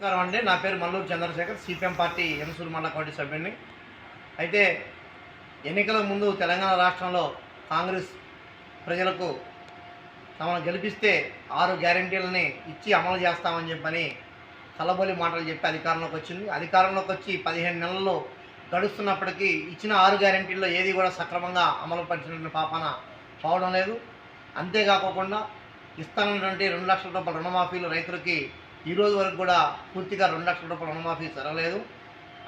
అండి. నా పేరు మల్లూరు చంద్రశేఖర్ సిపిఎం పార్టీ ఎనసూరు మండల కమిటీ సభ్యుడిని. అయితే ఎన్నికల ముందు తెలంగాణ రాష్ట్రంలో కాంగ్రెస్ ప్రజలకు తమను గెలిపిస్తే ఆరు గ్యారంటీలని ఇచ్చి అమలు చేస్తామని చెప్పని కలబోలి మాటలు చెప్పి అధికారంలోకి వచ్చింది. అధికారంలోకి వచ్చి పదిహేను నెలల్లో గడుస్తున్నప్పటికీ ఇచ్చిన ఆరు గ్యారంటీల్లో ఏది కూడా సక్రమంగా అమలు పరిచినటువంటి పాపన పోవడం లేదు. అంతేకాకుండా ఇస్తానన్నటువంటి రెండు లక్షల రూపాయల రుణమాఫీలు రైతులకి ఈ రోజు వరకు కూడా పూర్తిగా రెండు లక్షల రూపాయల రుణమాఫీ జరగలేదు.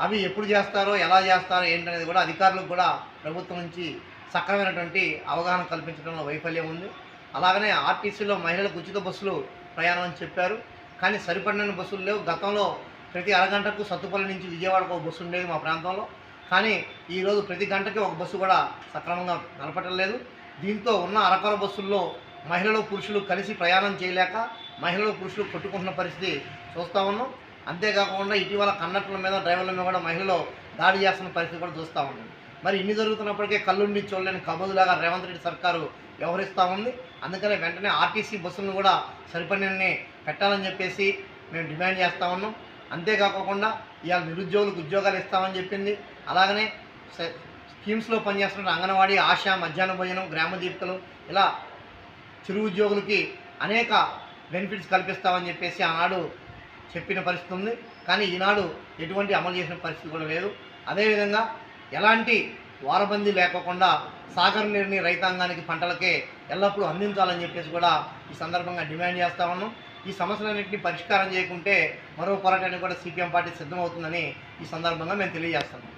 అవి ఎప్పుడు చేస్తారో ఎలా చేస్తారో ఏంటనేది కూడా అధికారులకు కూడా ప్రభుత్వం నుంచి సక్రమైనటువంటి అవగాహన కల్పించడంలో వైఫల్యం ఉంది. అలాగనే ఆర్టీసీలో మహిళలకు ఉచిత బస్సులు ప్రయాణం అని చెప్పారు. కానీ సరిపడిన బస్సులు లేవు. గతంలో ప్రతి అరగంటకు సత్తుపల్లి నుంచి విజయవాడకు ఒక బస్సు ఉండేది మా ప్రాంతంలో. కానీ ఈరోజు ప్రతి గంటకి ఒక బస్సు కూడా సక్రమంగా నడపటం లేదు. దీంతో ఉన్న అరకొర బస్సుల్లో మహిళలు పురుషులు కలిసి ప్రయాణం చేయలేక మహిళలు పురుషులు కొట్టుకుంటున్న పరిస్థితి చూస్తూ ఉన్నాం. అంతేకాకుండా ఇటీవల కన్నట్ల మీద డ్రైవర్ల మీద కూడా మహిళలు దాడి చేస్తున్న పరిస్థితి కూడా చూస్తూ ఉన్నాం. మరి ఇన్ని జరుగుతున్నప్పటికీ కళ్ళుండి చూడలేని కబుదులాగా రేవంత్ రెడ్డి సర్కారు వ్యవహరిస్తూ ఉంది. అందుకనే వెంటనే ఆర్టీసీ బస్సులను కూడా సరిపడినన్ని పెట్టాలని చెప్పేసి మేము డిమాండ్ చేస్తూ ఉన్నాం. అంతేకాకుండా ఇవాళ నిరుద్యోగులకు ఉద్యోగాలు ఇస్తామని చెప్పింది. అలాగనే స- స్కీమ్స్లో పనిచేస్తున్న అంగన్వాడీ ఆశ మధ్యాహ్న భోజనం గ్రామ దీపికలు ఇలా చిరు ఉద్యోగులకి అనేక బెనిఫిట్స్ కల్పిస్తామని చెప్పేసి ఆనాడు చెప్పిన పరిస్థితి ఉంది. కానీ ఈనాడు ఎటువంటి అమలు చేసిన పరిస్థితి కూడా లేదు. అదేవిధంగా ఎలాంటి వారబందీ లేకోకుండా సాగర్ నీరుని రైతాంగానికి పంటలకే ఎల్లప్పుడూ అందించాలని చెప్పేసి కూడా ఈ సందర్భంగా డిమాండ్ చేస్తా ఉన్నాం. ఈ సమస్యలన్నింటినీ పరిష్కారం చేయకుంటే మరో పోరాటానికి కూడా సిపిఎం పార్టీ సిద్ధమవుతుందని ఈ సందర్భంగా మేము తెలియజేస్తున్నాం.